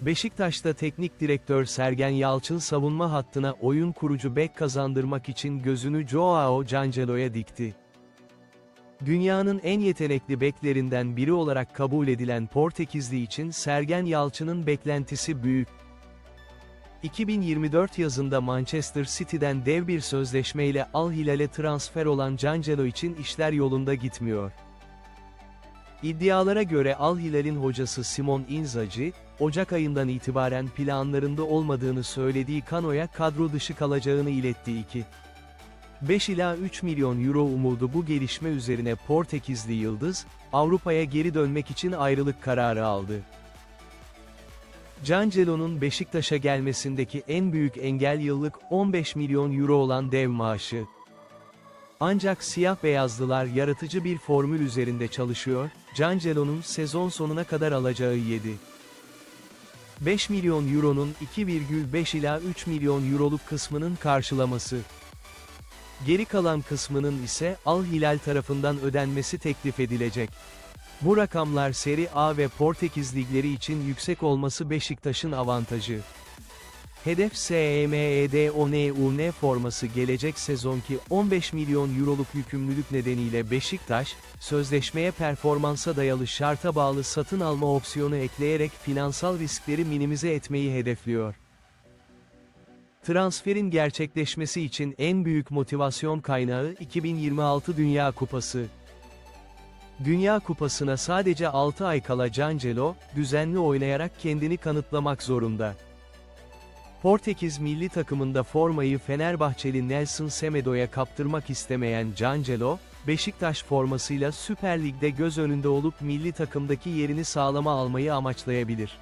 Beşiktaş'ta teknik direktör Sergen Yalçın savunma hattına oyun kurucu bek kazandırmak için gözünü Joao Cancelo'ya dikti. Dünyanın en yetenekli beklerinden biri olarak kabul edilen Portekizli için Sergen Yalçın'ın beklentisi büyük. 2024 yazında Manchester City'den dev bir sözleşmeyle Al Hilal'e transfer olan Cancelo için işler yolunda gitmiyor. İddialara göre Al Hilal'in hocası Simon Inzaghi, Ocak ayından itibaren planlarında olmadığını söylediği Kano'ya kadro dışı kalacağını iletti 2. 5 ila 3 milyon euro umudu bu gelişme üzerine Portekizli Yıldız, Avrupa'ya geri dönmek için ayrılık kararı aldı. Cancelo'nun Beşiktaş'a gelmesindeki en büyük engel yıllık 15 milyon euro olan dev maaşı. Ancak siyah beyazlılar yaratıcı bir formül üzerinde çalışıyor, Cancelo'nun sezon sonuna kadar alacağı 7. 5 milyon euronun 2,5 ila 3 milyon euroluk kısmının karşılaması. Geri kalan kısmının ise Al Hilal tarafından ödenmesi teklif edilecek. Bu rakamlar Seri A ve Portekiz ligleri için yüksek olması Beşiktaş'ın avantajı. Hedef SEMEDONUN forması gelecek sezonki 15 milyon euroluk yükümlülük nedeniyle Beşiktaş, sözleşmeye performansa dayalı şarta bağlı satın alma opsiyonu ekleyerek finansal riskleri minimize etmeyi hedefliyor. Transferin gerçekleşmesi için en büyük motivasyon kaynağı 2026 Dünya Kupası. Dünya Kupası'na sadece 6 ay kala Cancelo, düzenli oynayarak kendini kanıtlamak zorunda. Portekiz milli takımında formayı Fenerbahçeli Nelson Semedo'ya kaptırmak istemeyen Cancelo, Beşiktaş formasıyla Süper Lig'de göz önünde olup milli takımdaki yerini sağlama almayı amaçlayabilir.